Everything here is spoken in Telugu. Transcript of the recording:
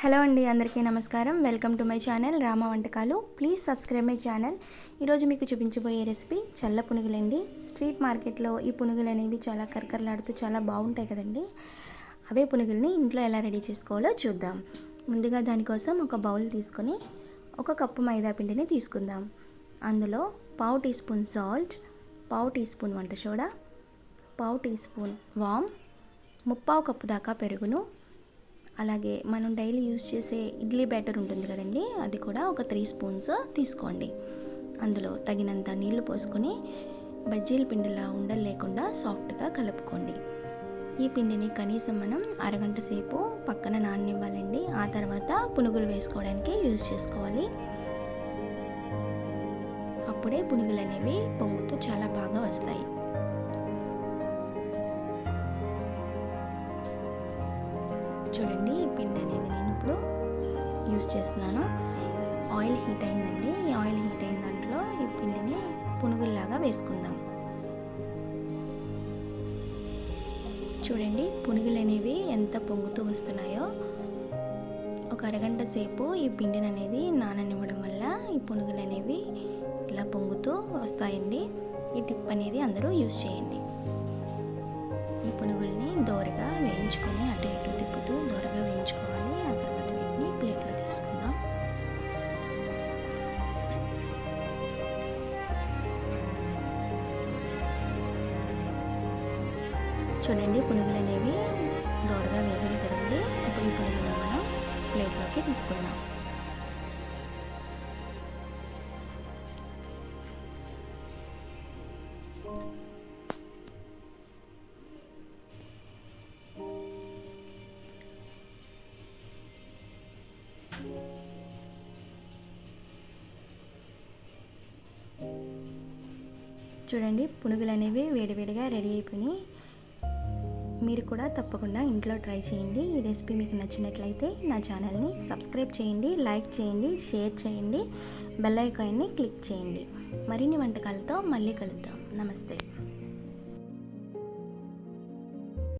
హలో అండి అందరికీ నమస్కారం. Welcome to my channel Rama వంటకాలు. Please subscribe my channel. ఈరోజు మీకు చూపించబోయే రెసిపీ చల్ల పునుగులండి. స్ట్రీట్ మార్కెట్లో ఈ పునుగులు అనేవి చాలా కరకరలాడుతూ చాలా బాగుంటాయి కదండి. అవే పునుగుల్ని ఇంట్లో ఎలా రెడీ చేసుకోవాలో చూద్దాం. ముందుగా దానికోసం ఒక బౌల్ తీసుకొని ఒక కప్పు మైదా పిండిని తీసుకుందాం. అందులో పావు టీ స్పూన్ సాల్ట్ పావు టీ స్పూన్ వంట సోడా పావు టీ స్పూన్ వామ్ ముప్పావు కప్పు దాకా పెరుగును అలాగే మనం డైలీ యూజ్ చేసే ఇడ్లీ బ్యాటర్ ఉంటుంది కదండి అది కూడా ఒక త్రీ స్పూన్స్ తీసుకోండి. అందులో తగినంత నీళ్ళు పోసుకొని బజ్జీల పిండిలా ఉండలు లేకుండా సాఫ్ట్గా కలుపుకోండి. ఈ పిండిని కనీసం మనం అరగంట సేపు పక్కన నాననివ్వాలండి. ఆ తర్వాత పునుగులు వేసుకోవడానికి యూజ్ చేసుకోవాలి. అప్పుడే పునుగులు అనేవి పొంగుతూ చాలా బాగా వస్తాయి. చూడండి ఈ పిండి అనేది నేను ఇప్పుడు యూస్ చేస్తున్నాను. ఆయిల్ హీట్ అయిందండి. ఈ ఆయిల్ హీట్ అయిన దాంట్లో ఈ పిండిని పునుగుల్లాగా వేసుకుందాం. చూడండి పునుగులు అనేవి ఎంత పొంగుతూ వస్తున్నాయో. ఒక అరగంట సేపు ఈ పిండిని అనేది నాననివ్వడం వల్ల ఈ పునుగులు అనేవి ఇలా పొంగుతూ వస్తాయండి. ఈ టిప్ అనేది అందరూ యూజ్ చేయండి. ఈ పునుగుల్ని దోరగా వేయండి. చూడండి పునుగులు అనేవి దోరగా వేగినాయి కదండి. ఇప్పుడు ఈ పునుగులను మనం ప్లేట్లోకి తీసుకుందాం. చూడండి పునుగులు అనేవి వేడివేడిగా రెడీ అయిపోయినాయి. మీరు కూడా తప్పకుండా ఇంట్లో ట్రై చేయండి. ఈ రెసిపీ మీకు నచ్చినట్లయితే నా ఛానల్ని సబ్స్క్రైబ్ చేయండి లైక్ చేయండి షేర్ చేయండి బెల్ ఐకాన్ని క్లిక్ చేయండి. మరిన్ని వంటకాలతో మళ్ళీ కలుద్దాం. నమస్తే.